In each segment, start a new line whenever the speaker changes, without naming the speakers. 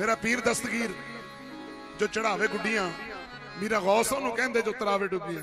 ਮੇਰਾ ਪੀਰ ਦਸਤਗੀਰ ਜੋ ਚੜਾਵੇ ਗੁੱਡੀਆਂ ਮੇਰਾ ਗੌਸ ਉਹਨੂੰ ਕਹਿੰਦੇ ਜੋ ਤਰਾਵੇ ਡੁੱਬੀਆਂ।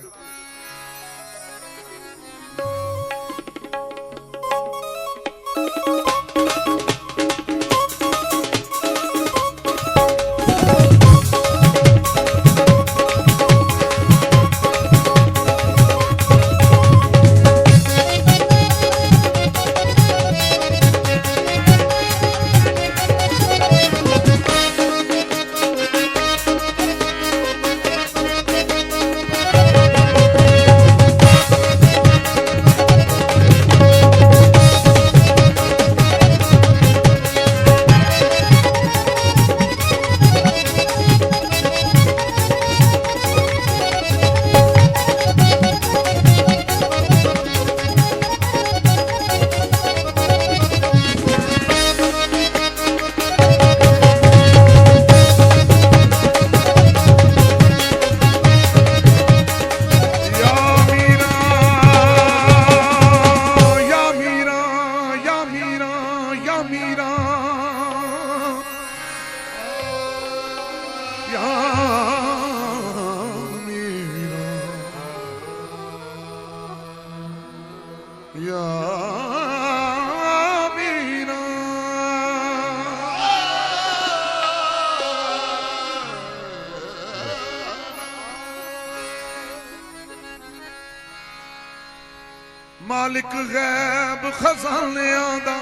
ਗੈਬ ਦਾ।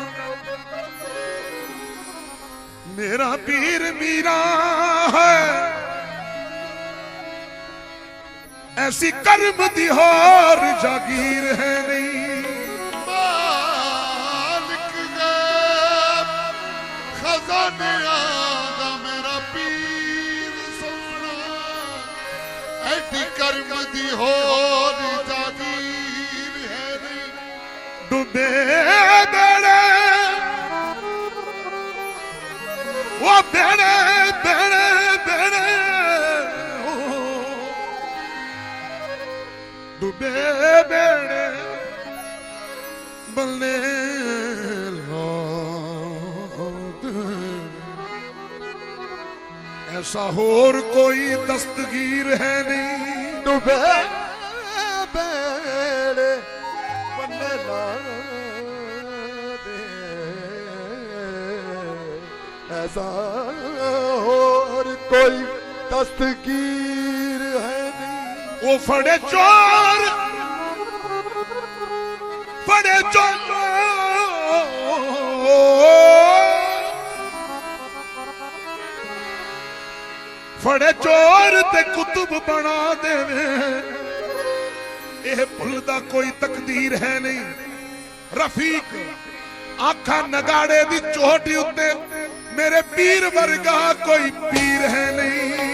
ਮੇਰਾ ਪੀਰ ਮੀਰਾ ਹੈ। ਐਸੀ ਕਰਮ ਦੀ ਹੋਰ ਜਾਗੀਰ ਹੈ ਨਹੀਂ। ਬੱਲੇ ਲੋਟ ਐਸਾ ਹੋਰ ਕੋਈ ਦਸਤਗੀਰ ਹੈ ਨਹੀਂ
ਡੁੱਬੇ ਬੇੜੇ ਬੰਨੇ ਲਾ ਦੇ ਐਸਾ ਹੋਰ ਕੋਈ ਦਸਤਗੀਰ ਹੈ ਨਹੀਂ
ਉਹ ਫੜੇ ਚੋਰ ਤੇ ਕੁਤਬ ਬਣਾ ਦੇਵੇ। ਇਹ ਭੁੱਲਦਾ ਕੋਈ ਤਕਦੀਰ ਹੈ ਨਹੀਂ। ਰਫੀਕ, ਆਖਾਂ ਨਗਾੜੇ ਦੀ ਚੋਟੀ ਉੱਤੇ ਮੇਰੇ ਪੀਰ ਵਰਗਾ ਕੋਈ ਪੀਰ ਹੈ ਨਹੀਂ।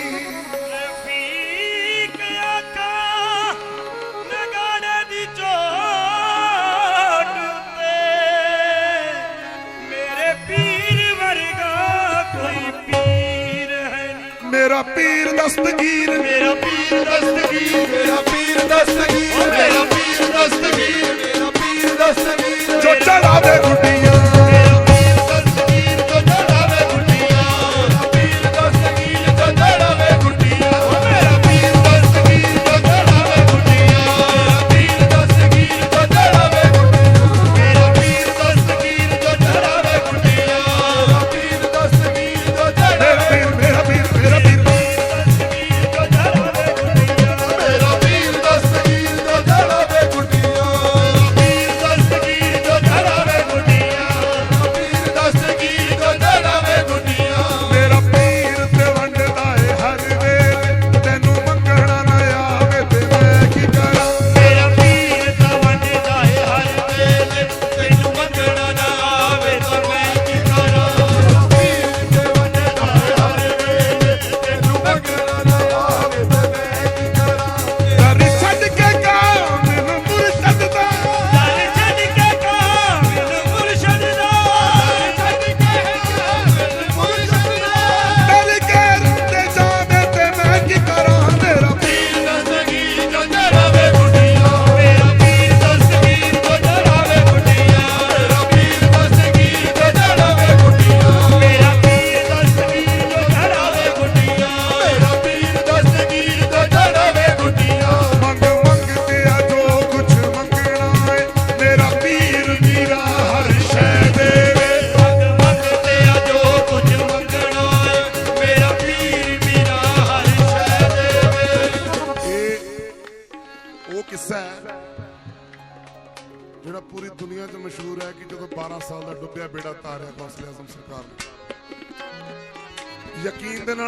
ਮੇਰਾ ਪੀਰ
ਦਸਤਗੀਰ।
ਮੇਰਾ ਪੀਰ ਦਸਤਗੀਰ।
ਮੇਰਾ ਪੀਰ ਦਸਤਗੀਰ। ਮੇਰਾ ਪੀਰ ਦਸਤਗੀਰ। ਮੇਰਾ ਪੀਰ ਦਸਤਗੀਰ।
ਜੋ ਚੜਾਵੇ ਗੁੱਡੀਆਂ।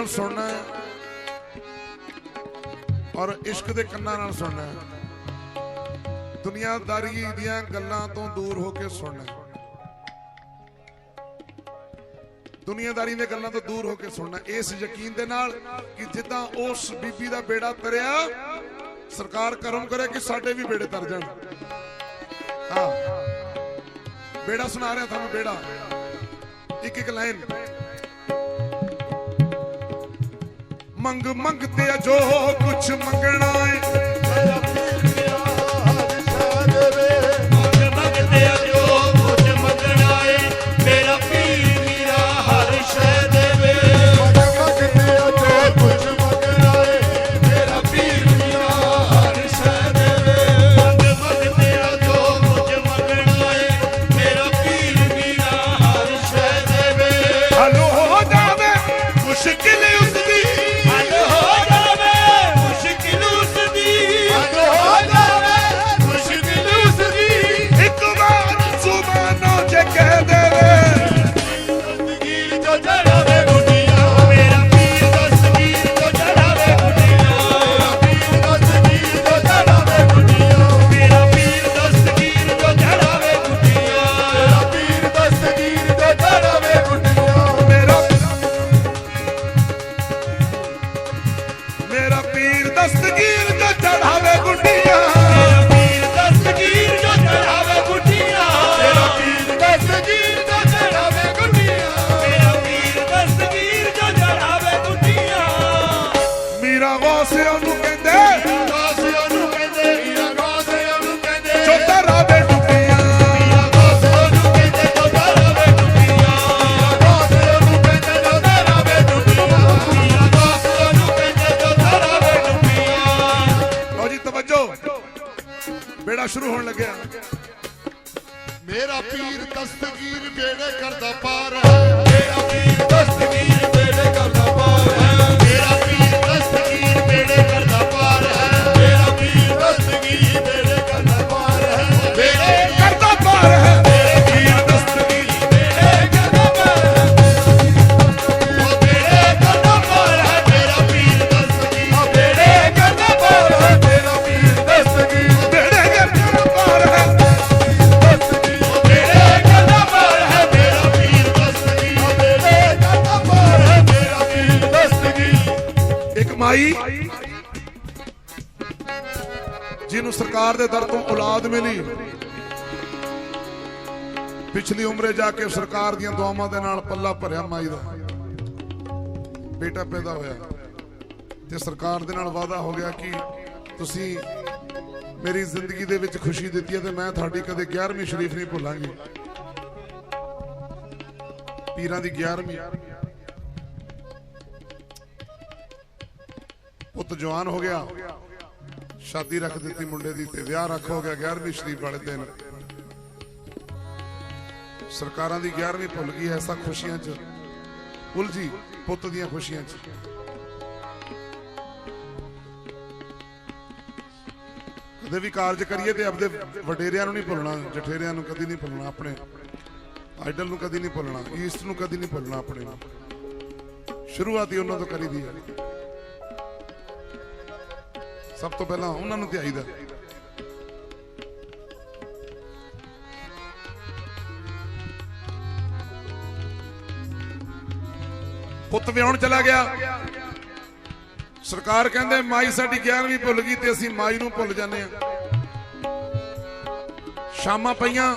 ਨਾਲ ਸੁਣਨਾ ਹੈ ਔਰ ਇਸ਼ਕ ਦੇ ਕੰਨਾਂ ਨਾਲ ਸੁਣਨਾ ਹੈ। ਦੁਨੀਆਦਾਰੀ ਦੀਆਂ ਗੱਲਾਂ ਤੋਂ ਦੂਰ ਹੋ ਕੇ ਸੁਣਨਾ ਦੁਨੀਆਦਾਰੀ ਦੀਆਂ ਗੱਲਾਂ ਤੋਂ ਦੂਰ ਹੋ ਕੇ ਸੁਣਨਾ ਇਸ ਯਕੀਨ ਦੇ ਨਾਲ ਕਿ ਜਿੱਦਾਂ ਉਸ ਬੀਬੀ ਦਾ ਬੇੜਾ ਤਰਿਆ, ਸਰਕਾਰ ਕਰਮ ਕਰੇ ਕਿ ਸਾਡੇ ਵੀ ਬੇੜੇ ਤਰ ਜਾਣ। ਹਾਂ। ਬੇੜਾ ਸੁਣਾ ਰਿਹਾ ਤੁਹਾਨੂੰ, ਬੇੜਾ। ਇੱਕ ਇੱਕ ਲਾਈਨ। ਮੰਗ ਮੰਗਤੇ ਆ ਜੋ ਕੁਛ ਮੰਗਣਾ ਏ। ਪਿਛਲੀ ਜਾ ਕੇ ਸਰਕਾਰ ਦੀਆਂ ਦੁਆਵਾਂ ਦੇ ਨਾਲ ਪੱਲਾ ਭਰਿਆ ਮਾਈ ਦਾ। ਬੇਟਾ ਪੈਦਾ ਹੋਇਆ। ਤੇ ਸਰਕਾਰ ਦੇ ਨਾਲ ਵਾਅਦਾ ਹੋ ਗਿਆ ਕਿ ਤੁਸੀਂ ਮੇਰੀ ਜ਼ਿੰਦਗੀ ਦੇ ਵਿੱਚ ਖੁਸ਼ੀ ਦਿੱਤੀ ਹੈ ਤੇ ਮੈਂ ਤੁਹਾਡੀ ਕਦੇ 11ਵੀਂ ਸ਼ਰੀਫ ਨਹੀਂ ਭੁੱਲਾਂਗੀ। ਪੀਰਾਂ ਦੀ 11ਵੀਂ ਪੁੱਤ ਜਵਾਨ ਹੋ ਗਿਆ। ਸ਼ਾਦੀ ਰੱਖ ਦਿੱਤੀ ਮੁੰਡੇ ਦੀ ਤੇ ਵਿਆਹ ਰੱਖ ਹੋ ਗਿਆ 11ਵੀਂ ਸ਼ਰੀਫ ਵਾਲੇ ਦਿਨ। ਸਰਕਾਰਾਂ ਦੀ 11ਵੀਂ ਭੁੱਲ ਗਈ ਐਸਾ ਖੁਸ਼ੀਆਂ 'ਚ। ਉਲਝੀ ਪੁੱਤ ਦੀਆਂ ਖੁਸ਼ੀਆਂ 'ਚ। ਕਦੇ ਵੀ ਕਾਰਜ ਕਰੀਏ ਤੇ ਆਪਦੇ ਵਡੇਰਿਆਂ ਨੂੰ ਨਹੀਂ ਭੁੱਲਣਾ, ਜਠੇਰਿਆਂ ਨੂੰ ਕਦੀ ਨਹੀਂ ਭੁੱਲਣਾ, ਆਪਣੇ ਆਈਡਲ ਨੂੰ ਕਦੀ ਨਹੀਂ ਭੁੱਲਣਾ, ਈਸਟ ਨੂੰ ਕਦੀ ਨਹੀਂ ਭੁੱਲਣਾ, ਆਪਣੇ ਨੂੰ ਸ਼ੁਰੂਆਤੀ ਉਹਨਾਂ ਤੋਂ ਕਰੀਦੀ ਹੈ। ਸਭ ਤੋਂ ਪਹਿਲਾਂ ਉਹਨਾਂ ਨੂੰ ਧਿਆਈਦਾ ਪੁੱਤ ਵਿਆਹਣ ਚਲਾ ਗਿਆ। ਸਰਕਾਰ ਕਹਿੰਦੇ ਮਾਈ ਸਾਡੀ 11ਵੀਂ ਭੁੱਲ ਗਈ ਤੇ ਅਸੀਂ ਮਾਈ ਨੂੰ ਭੁੱਲ ਜਾਂਦੇ ਆ ਸ਼ਾਮਾਂ ਪਈਆਂ।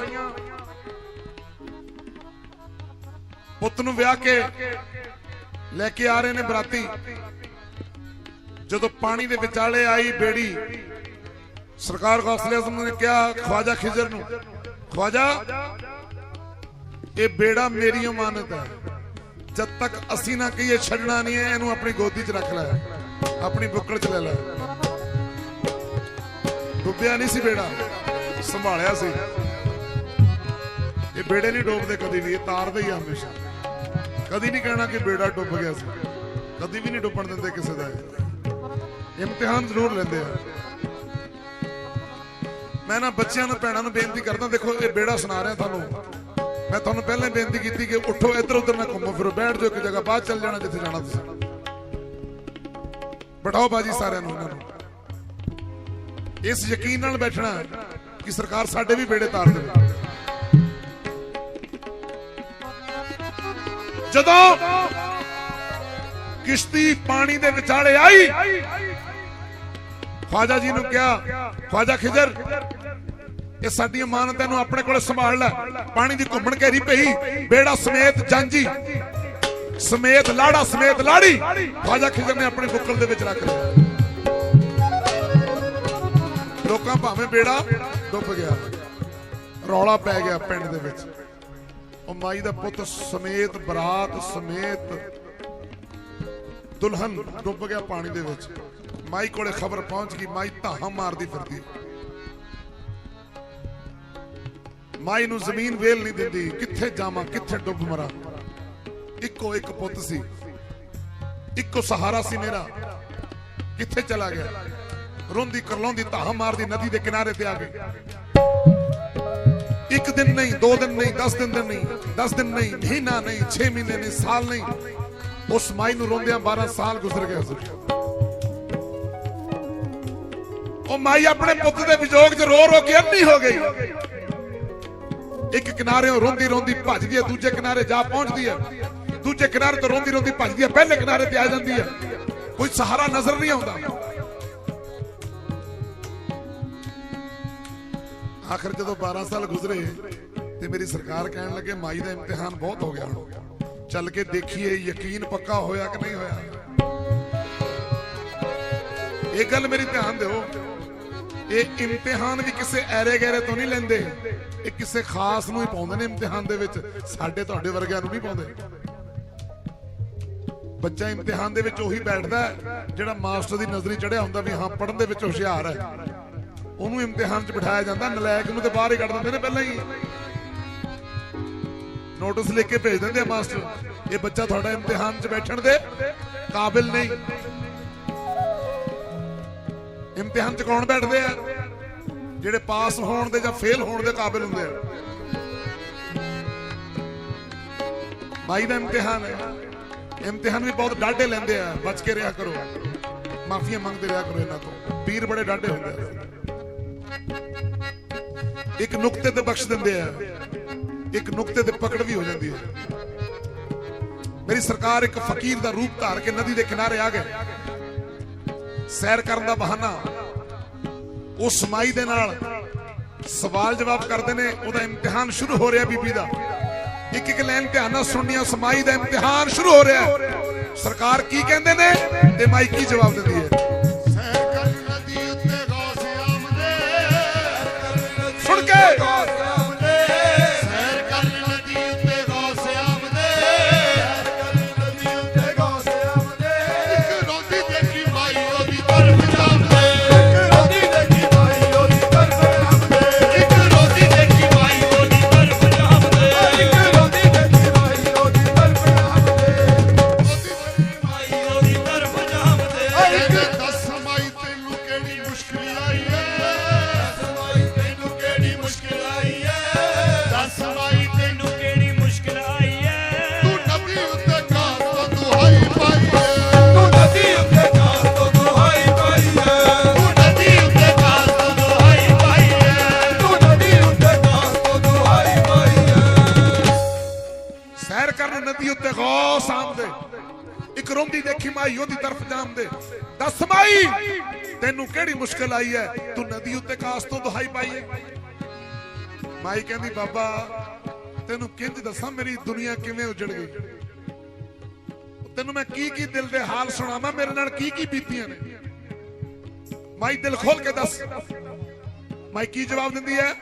ਪੁੱਤ ਨੂੰ ਵਿਆਹ ਕੇ ਲੈ ਕੇ ਆ ਰਹੇ ਨੇ ਬਰਾਤੀ। ਜਦੋਂ ਪਾਣੀ ਦੇ ਵਿਚਾਲੇ ਆਈ ਬੇੜੀ, ਸਰਕਾਰ ਗੌਸਲੇ ਆਜ਼ਮ ਨੇ ਕਿਹਾ, ਖਵਾਜਾ ਖਿਜ਼ਰ ਨੂੰ। ਖਵਾਜਾ, ਇਹ ਬੇੜਾ ਮੇਰੀ ਅਮਾਨਤ ਹੈ। ਜਦ ਤੱਕ ਅਸੀਂ ਨਾ ਕਹੀਏ ਛੱਡਣਾ ਨਹੀਂ ਹੈ, ਇਹਨੂੰ ਆਪਣੀ ਗੋਦੀ 'ਚ ਰੱਖ ਲੈ। ਆਪਣੀ ਬੁੱਕਲ 'ਚ ਲੈ ਲੈ। ਡੁੱਬਿਆ ਨਹੀਂ ਸੀ ਬੇੜਾ, ਸੰਭਾਲਿਆ ਸੀ। ਇਹ ਬੇੜੇ ਨਹੀਂ ਡੋਬਦੇ ਕਦੀ ਵੀ, ਇਹ ਤਾਰਦੇ ਹੀ ਆ ਹਮੇਸ਼ਾ। ਕਦੀ ਨਹੀਂ ਕਹਿਣਾ ਕਿ ਬੇੜਾ ਡੁੱਬ ਗਿਆ ਸੀ। ਕਦੀ ਵੀ ਨਹੀਂ ਡੁੱਬਣ ਦਿੰਦੇ ਕਿਸੇ ਦਾ ਇਹ। ਇਮਤਿਹਾਨ ਜ਼ਰੂਰ ਲੈਂਦੇ ਆ। ਮੈਂ ਨਾ ਬੱਚਿਆਂ ਨੂੰ, ਭੈਣਾਂ ਨੂੰ ਬੇਨਤੀ ਕਰਦਾ, ਦੇਖੋ, ਇਹ ਬੇੜਾ ਸੁਣਾ ਰਿਹਾ ਤੁਹਾਨੂੰ। ਮੈਂ ਤੁਹਾਨੂੰ ਪਹਿਲਾਂ ਹੀ ਬੇਨਤੀ ਕੀਤੀ ਕਿ ਉੱਠੋ, ਇੱਧਰ ਉੱਧਰ ਨਾ ਘੁੰਮੋ, ਫਿਰੋ, ਬੈਠ ਜਾਓ ਇੱਕ ਜਗ੍ਹਾ, ਬਾਅਦ ਚੱਲ ਜਾਣਾ ਜਿੱਥੇ ਜਾਣਾ ਤੁਸੀਂ। ਬਿਠਾਓ ਬਾਜੀ ਸਾਰਿਆਂ ਨੂੰ ਉਹਨਾਂ ਨੂੰ। ਇਸ ਯਕੀਨ ਨਾਲ ਬੈਠਣਾ ਕਿ ਸਰਕਾਰ ਸਾਡੇ ਵੀ ਬੇੜੇ ਤਾਰ ਦੇਵੇ। ਜਦੋਂ ਕਿਸ਼ਤੀ ਪਾਣੀ ਦੇ ਵਿਚਾਲੇ ਆਈ, ਖਵਾਜਾ ਜੀ ਨੂੰ ਕਿਹਾ, ਖਵਾਜਾ ਖਿਜਰ। ਇਹ ਸਾਡੀਆਂ ਮਾਨਤਾਂ ਨੂੰ ਆਪਣੇ ਕੋਲ ਸੰਭਾਲ ਲੈ ਪਾਣੀ ਦੀ ਘੁੰਮਣ ਘੇਰੀ ਪਈ, ਬੇੜਾ ਸਮੇਤ ਜਾਂਜੀ। ਸਮੇਤ ਲਾੜਾ, ਸਮੇਤ ਲਾੜੀ। ਖਵਾਜਾ ਖਿਜਰ ਨੇ ਆਪਣੇ ਬੁੱਕਲ ਦੇ ਵਿੱਚ ਰੱਖ ਲਿਆ। ਲੋਕਾਂ ਭਾਵੇਂ ਬੇੜਾ ਡੁੱਬ ਗਿਆ, ਰੌਲਾ ਪੈ ਗਿਆ ਪਿੰਡ ਦੇ ਵਿੱਚ। ਉਹ ਮਾਈ ਦਾ ਪੁੱਤ ਸਮੇਤ ਬਰਾਤ, ਸਮੇਤ ਦੁਲਹਨ ਡੁੱਬ ਗਿਆ ਪਾਣੀ ਦੇ ਵਿੱਚ। ਮਾਈ ਕੋਲੇ ਖਬਰ ਪਹੁੰਚ ਗਈ, ਮਾਈ ਧਾਹਾਂ ਮਾਰਦੀ ਫਿਰਦੀ। ਮਾਈ ਨੂੰ ਜ਼ਮੀਨ ਵੇਲ ਨਹੀਂ ਦਿੰਦੀ। ਕਿੱਥੇ ਜਾਵਾਂ, ਕਿੱਥੇ ਡੁੱਬ ਮਰਾਂ? ਇੱਕੋ ਇੱਕ ਪੁੱਤ ਸੀ। ਇੱਕੋ ਸਹਾਰਾ ਸੀ ਮੇਰਾ। ਕਿੱਥੇ ਚਲਾ ਗਿਆ? ਰੋਂਦੀ ਕਰਲਾਉਂਦੀ ਧਾਹ ਮਾਰਦੀ ਨਦੀ ਦੇ ਕਿਨਾਰੇ ਤੇ ਆ ਗਈ। ਇੱਕ ਦਿਨ ਨਹੀਂ, ਦੋ ਦਿਨ ਨਹੀਂ 10 ਦਿਨ ਦੇ ਨਹੀਂ 10 ਦਿਨ ਨਹੀਂ, ਮਹੀਨਾ ਨਹੀਂ 6 ਮਹੀਨੇ ਨਹੀਂ, ਸਾਲ ਨਹੀਂ। ਉਸ ਮਾਈ ਨੂੰ ਰੋਂਦਿਆਂ 12 ਸਾਲ ਗੁਜ਼ਰ ਗਏ ਸੀ। ਉਹ ਮਾਈ ਆਪਣੇ ਪੁੱਤ ਦੇ ਵਿਜੋਗ 'ਚ ਰੋ ਰੋ ਕੇ ਅੰਨੀ ਹੋ ਗਈ। ਇੱਕ ਕਿਨਾਰਿਓਂ ਰੋਂਦੀ ਰੋਂਦੀ ਭੱਜਦੀ ਹੈ, ਦੂਜੇ ਕਿਨਾਰੇ ਜਾ ਪਹੁੰਚਦੀ ਹੈ। ਦੂਜੇ ਕਿਨਾਰੇ ਤੋਂ ਰੋਂਦੀ ਰੋਂਦੀ ਭੱਜਦੀ ਹੈ, ਪਹਿਲੇ ਕਿਨਾਰੇ ਤੇ ਆ ਜਾਂਦੀ ਹੈ। ਕੋਈ ਸਹਾਰਾ ਨਜ਼ਰ ਨਹੀਂ ਆਉਂਦਾ। ਆਖਰ ਜਦੋਂ 12 ਸਾਲ ਗੁਜ਼ਰੇ ਤੇ ਮੇਰੀ ਸਰਕਾਰ ਕਹਿਣ ਲੱਗੇ, ਮਾਈ ਦਾ ਇਮਤਿਹਾਨ ਬਹੁਤ ਹੋ ਗਿਆ। ਹੁਣ ਚੱਲ ਕੇ ਦੇਖੀਏ, ਯਕੀਨ ਪੱਕਾ ਹੋਇਆ ਕਿ ਨਹੀਂ ਹੋਇਆ? ਇਹ ਗੱਲ ਮੇਰੀ ਧਿਆਨ ਦਿਓ। ਇਹ ਇਮਤਿਹਾਨ ਵੀ ਕਿਸੇ ਐਰੇ ਗੈਰੇ ਤੋਂ ਨਹੀਂ ਲੈਂਦੇ। ਇਹ ਕਿਸੇ ਖਾਸ ਨੂੰ ਹੀ ਪਾਉਂਦੇ ਨੇ ਇਮਤਿਹਾਨ ਦੇ ਵਿੱਚ। ਸਾਡੇ ਤੁਹਾਡੇ ਵਰਗਿਆਂ ਨੂੰ ਨਹੀਂ ਪਾਉਂਦੇ। ਬੱਚਾ ਇਮਤਿਹਾਨ ਦੇ ਵਿੱਚ ਉਹੀ ਬੈਠਦਾ ਜਿਹੜਾ ਮਾਸਟਰ ਦੀ ਨਜ਼ਰੀ ਚੜਿਆ ਹੁੰਦਾ ਵੀ ਹਾਂ ਪੜਨ ਦੇ ਵਿੱਚ ਹੁਸ਼ਿਆਰ ਹੈ। ਉਹਨੂੰ ਇਮਤਿਹਾਨ 'ਚ ਬਿਠਾਇਆ ਜਾਂਦਾ, ਨਲਾਇਕ ਨੂੰ ਤੇ ਬਾਹਰ ਹੀ ਕੱਢ ਦਿੰਦੇ ਨੇ ਪਹਿਲਾਂ ਹੀ। ਨੋਟਿਸ ਲਿਖ ਕੇ ਭੇਜ ਦਿੰਦੇ ਆ ਮਾਸਟਰ, ਇਹ ਬੱਚਾ ਤੁਹਾਡਾ ਇਮਤਿਹਾਨ 'ਚ ਬੈਠਣ ਦੇ ਕਾਬਿਲ ਨਹੀਂ। ਇਮਤਿਹਾਨ 'ਚ ਕੌਣ ਬੈਠਦੇ ਆ? ਜਿਹੜੇ ਪਾਸ ਹੋਣ ਦੇ ਜਾਂ ਫੇਲ ਹੋਣ ਦੇ ਕਾਬਿਲ ਹੁੰਦੇ ਆ। ਮਾਈ ਦਾ ਇਮਤਿਹਾਨ ਹੈ। ਇਮਤਿਹਾਨ ਵੀ ਬਹੁਤ ਡਾਢੇ ਲੈਂਦੇ ਆ। ਬਚ ਕੇ ਰਿਹਾ ਕਰੋ। ਮਾਫੀਆਂ ਮੰਗਦੇ ਰਿਹਾ ਕਰੋ ਇਹਨਾਂ ਤੋਂ। ਪੀਰ ਬੜੇ ਡਾਢੇ ਹੁੰਦੇ ਆ। ਇੱਕ ਨੁਕਤੇ ਤੇ ਬਖਸ਼ ਦਿੰਦੇ ਆ। ਇੱਕ ਨੁਕਤੇ ਤੇ ਪਕੜ ਵੀ ਹੋ ਜਾਂਦੀ ਹੈ ਮੇਰੀ ਸਰਕਾਰ ਇੱਕ ਫਕੀਰ ਦਾ ਰੂਪ ਧਾਰ ਕੇ ਨਦੀ ਦੇ ਕਿਨਾਰੇ ਆ ਗਏ। ਸੈਰ ਕਰਨ ਦਾ ਬਹਾਨਾ। ਉਸ ਮਾਈ ਦੇ ਨਾਲ ਸਵਾਲ ਜਵਾਬ ਕਰਦੇ ਨੇ, ਉਹਦਾ ਇਮਤਿਹਾਨ ਸ਼ੁਰੂ ਹੋ ਰਿਹਾ ਬੀਬੀ ਦਾ। ਇੱਕ ਇੱਕ ਲਾਈਨ ਧਿਆਨ ਨਾਲ ਸੁਣਨੀਆਂ ਸਮਾਈ ਦਾ ਇਮਤਿਹਾਨ ਸ਼ੁਰੂ ਹੋ ਰਿਹਾ। ਸਰਕਾਰ ਕੀ ਕਹਿੰਦੇ ਨੇ? ਤੇ ਮਾਈ ਕੀ ਜਵਾਬ ਦਿੰਦੀ ਹੈ?
ਤੈਨੂੰ ਕਿਹੜੀ ਮੁਸ਼ਕਲ ਆਈ ਹੈ? ਤੂੰ ਨਦੀ ਉੱਤੇ
ਕਾਸ ਤੋਂ ਦੁਹਾਈ ਪਾਈ ਹੈ। ਮਾਈ ਕਹਿੰਦੀ, ਬਾਬਾ, ਤੈਨੂੰ ਕਿੰਜ ਦੱਸਾਂ, ਮੇਰੀ ਦੁਨੀਆ ਕਿਵੇਂ ਉਜੜ ਗਈ? ਤੈਨੂੰ ਮੈਂ ਕੀ ਕੀ ਦਿਲ ਦੇ ਹਾਲ ਸੁਣਾਵਾਂ, ਮੇਰੇ ਨਾਲ ਕੀ ਕੀ ਬੀਤੀਆਂ ਨੇ? ਮਾਈ ਦਿਲ ਖੋਲ ਕੇ ਦੱਸ। ਮਾਈ ਕੀ ਜਵਾਬ ਦਿੰਦੀ ਹੈ?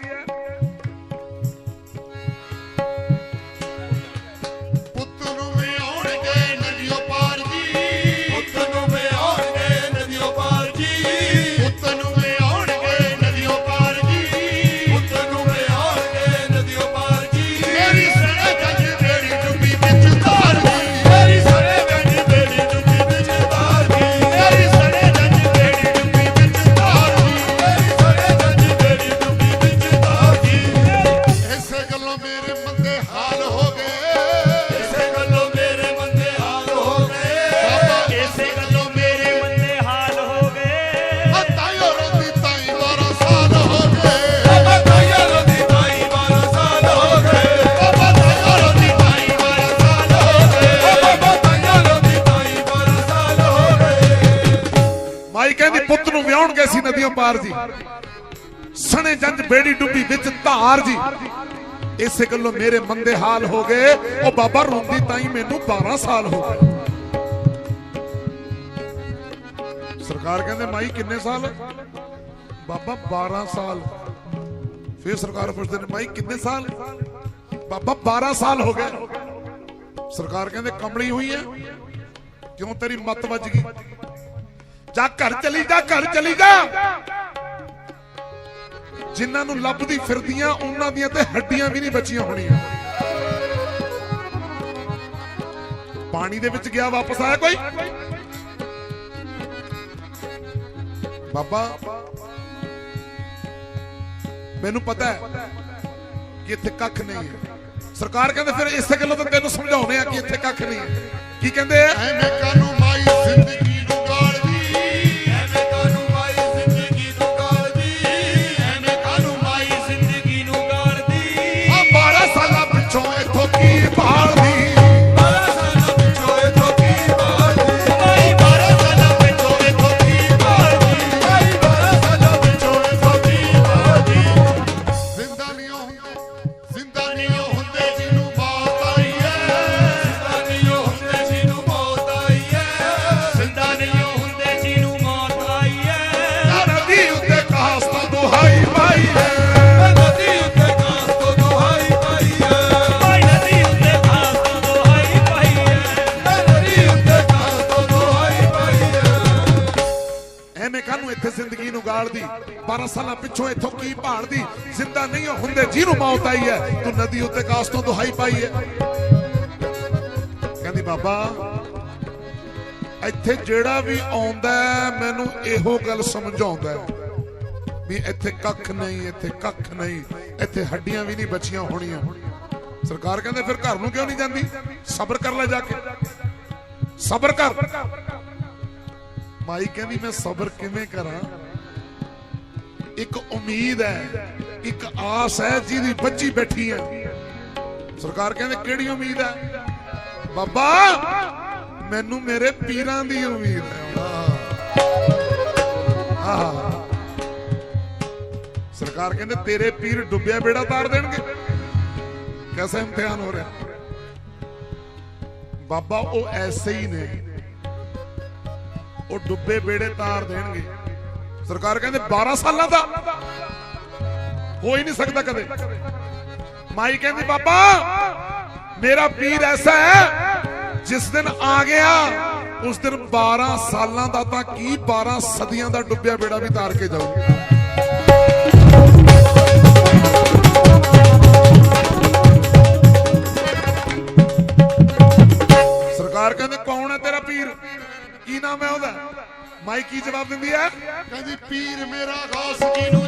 ਪਾਰ ਜੀ। ਸਣੇ ਜੰਜ
ਬੇੜੀ ਡੁੱਬੀ ਵਿੱਚ ਧਾਰ ਜੀ। ਇਸੇ ਗੱਲੋਂ ਮੇਰੇ ਮੰਦੇ ਹਾਲ ਹੋ ਗਏ। ਉਹ ਬਾਬਾ ਰੋਂਦੀ ਤਾਈ ਮੈਨੂੰ 12 ਸਾਲ ਹੋ ਗਏ। ਸਰਕਾਰ ਕਹਿੰਦੇ, ਮਾਈ ਕਿੰਨੇ ਸਾਲ? ਬਾਬਾ 12 ਸਾਲ। ਫਿਰ ਸਰਕਾਰ ਪੁੱਛਦੇ ਨੇ, ਮਾਈ ਕਿੰਨੇ ਸਾਲ? ਬਾਬਾ 12 ਸਾਲ ਹੋ ਗਏ। ਸਰਕਾਰ ਕਹਿੰਦੇ, ਕਮਲੀ ਹੋਈ ਹੈ। ਕਿਉਂ ਤੇਰੀ ਮੱਤ ਵੱਜ ਗਈ? ਜਾ ਘਰ ਚਲੀ ਜਾ ਘਰ ਚਲੀ ਜਾ। ਜਿਨ੍ਹਾਂ ਨੂੰ ਲੱਭਦੀ ਫਿਰਦੀਆਂ ਉਹਨਾਂ ਦੀਆਂ ਤੇ ਹੱਡੀਆਂ ਵੀ ਨਹੀਂ ਬਚੀਆਂ ਹੋਣੀਆਂ। ਪਾਣੀ ਦੇ ਵਿੱਚ ਗਿਆ ਵਾਪਸ ਆਇਆ ਕੋਈ? ਬਾਬਾ ਮੈਨੂੰ ਪਤਾ ਹੈ ਕਿ ਇੱਥੇ ਕੱਖ ਨਹੀਂ ਹੈ। ਸਰਕਾਰ ਕਹਿੰਦੇ ਫਿਰ ਇਸੇ ਗੱਲੋਂ ਤਾਂ ਤੈਨੂੰ ਸਮਝਾਉਨੇ ਆ ਕਿ ਇੱਥੇ ਕੱਖ ਨਹੀਂ ਹੈ। ਕੀ ਕਹਿੰਦੇ ਆ?
ਐਵੇਂ ਕਾਨੂੰ
ਐਵੇਂ
ਕਾਹਨੂੰ ਇੱਥੇ ਜ਼ਿੰਦਗੀ ਨੂੰ ਗਾਲਦੀ? 12 ਸਾਲਾਂ ਪਿੱਛੋਂ ਇੱਥੋਂ ਕੀ ਭਾਲਦੀ? ਜ਼ਿੰਦਾ ਨਹੀਂ ਹੁੰਦੇ, ਜਿਹਨੂੰ ਮੌਤ ਆਈ ਹੈ, ਤੂੰ ਨਦੀ ਉੱਤੇ ਕਾਸ ਤੋਂ ਦੁਹਾਈ ਪਾਈ ਹੈ। ਕਹਿੰਦੀ, ਬਾਬਾ, ਇੱਥੇ ਜਿਹੜਾ ਵੀ ਆਉਂਦਾ ਮੈਨੂੰ ਇਹੋ ਗੱਲ ਸਮਝਾਉਂਦਾ ਵੀ ਇੱਥੇ ਕੱਖ ਨਹੀਂ, ਇੱਥੇ ਕੱਖ ਨਹੀਂ, ਇੱਥੇ ਹੱਡੀਆਂ ਵੀ ਨਹੀਂ ਬਚੀਆਂ ਹੋਣੀਆਂ। ਸਰਕਾਰ ਕਹਿੰਦੇ, ਫਿਰ ਘਰ ਨੂੰ ਕਿਉਂ ਨਹੀਂ ਜਾਂਦੀ? ਸਬਰ ਕਰ ਲੈ ਜਾ ਕੇ। ਸਬਰ ਕਰ। ਮਾਈ ਕਹਿੰਦੀ ਮੈਂ ਸਬਰ ਕਿਵੇਂ ਕਰਾਂ? ਇੱਕ ਉਮੀਦ ਹੈ, ਇੱਕ ਆਸ ਹੈ ਜਿਹਦੀ ਬੱਚੀ ਬੈਠੀ ਹੈ। ਸਰਕਾਰ ਕਹਿੰਦੇ, ਕਿਹੜੀ ਉਮੀਦ ਹੈ? ਬਾਬਾ, ਮੈਨੂੰ ਮੇਰੇ ਪੀਰਾਂ ਦੀ ਉਮੀਦ ਹੈ। ਆਹ। ਸਰਕਾਰ ਕਹਿੰਦੇ, ਤੇਰੇ ਪੀਰ ਡੁੱਬਿਆ ਬੇੜਾ ਤਾਰ ਦੇਣਗੇ। ਕੈਸਾ ਇਮਤਿਹਾਨ ਹੋ ਰਿਹਾ? ਬਾਬਾ, ਉਹ ਐਸੇ ਹੀ ਨੇ। ਉਹ ਡੁੱਬੇ ਬੇੜੇ ਤਾਰ ਦੇਣਗੇ। ਸਰਕਾਰ ਕਹਿੰਦੇ 12 ਸਾਲਾਂ ਦਾ। ਹੋ ਹੀ ਨਹੀਂ ਸਕਦਾ ਕਦੇ। ਮਾਈ ਕਹਿੰਦੀ, ਬਾਬਾ, ਮੇਰਾ ਪੀਰ ਐਸਾ ਹੈ, ਜਿਸ ਦਿਨ ਆ ਗਿਆ, ਉਸ ਦਿਨ 12 ਸਾਲਾਂ ਦਾ ਤਾਂ ਕੀ 12 ਸਦੀਆਂ ਦਾ ਡੁੱਬਿਆ ਬੇੜਾ ਵੀ ਤਾਰ ਕੇ ਜਾਊ ਜਵਾਬ
ਕਹਿੰਦੀ ਪੀਰ ਮੇਰਾ ਗੌਸ ਜੀ ਨੂੰ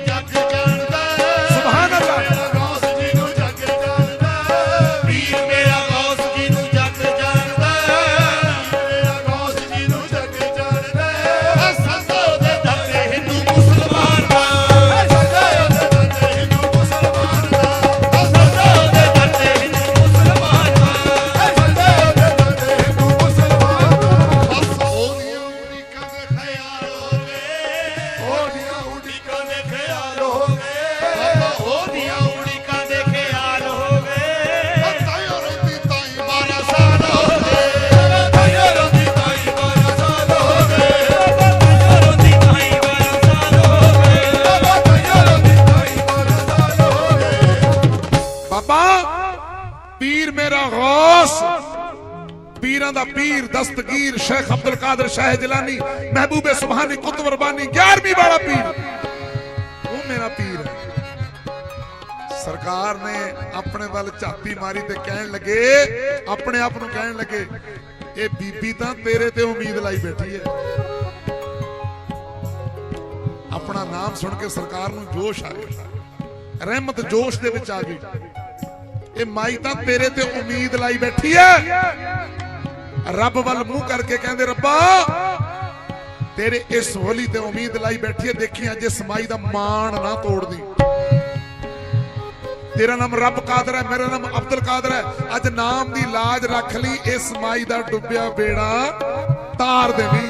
ਦਾ
ਪੀਰ ਦਸਤਗੀਰ ਸ਼ੇਖ ਅਬਦੁਲ ਕਾਦਰ ਸ਼ਾਹ ਜਲਾਨੀ ਮਹਿਬੂਬੇ ਸੁਭਾਨੀ ਕੁਤਬ ਰਬਾਨੀ 11ਵੀਂ ਵਾਲਾ ਪੀਰ ਉਹ ਮੇਰਾ ਸਰਕਾਰ ਨੇ ਆਪਣੇ ਵੱਲ ਝਾਤੀ ਮਾਰੀ ਤੇ ਕਹਿਣ ਲੱਗੇ ਆਪਣੇ ਆਪ ਨੂੰ ਕਹਿਣ ਲੱਗੇ ਇਹ ਬੀਬੀ ਤਾਂ ਤੇਰੇ ਤੇ ਉਮੀਦ ਲਾਈ ਬੈਠੀ ਹੈ ਆਪਣਾ ਨਾਮ ਸੁਣ ਕੇ ਸਰਕਾਰ ਨੂੰ ਜੋਸ਼ ਆ ਗਿਆ ਰਹਿਮਤ ਜੋਸ਼ ਦੇ ਵਿੱਚ ਆ ਗਈ ਇਹ ਮਾਈ ਤਾਂ ਤੇਰੇ ਤੇ ਉਮੀਦ ਲਾਈ ਬੈਠੀ ਹੈ ਰੱਬ ਵੱਲ ਮੂੰਹ ਕਰਕੇ ਕਹਿੰਦੇ, ਰੱਬਾ, ਤੇਰੇ ਇਸ ਹੋਲੀ ਤੇ ਉਮੀਦ ਲਾਈ ਬੈਠੀ ਐ ਦੇਖੀ ਅੱਜ ਇਸ ਮਾਈ ਦਾ ਮਾਣ ਨਾ ਤੋੜਦੀ। ਤੇਰਾ ਨਾਮ ਰੱਬ ਕਾਦਰ ਹੈ, ਮੇਰਾ ਨਾਮ ਅਬਦੁਲ ਕਾਦਰ ਹੈ। ਅੱਜ ਨਾਮ ਦੀ ਲਾਜ ਰੱਖ ਲਈ ਇਸ ਮਾਈ ਦਾ ਡੁੱਬਿਆ ਬੇੜਾ ਤਾਰ ਦੇਵੀਂ।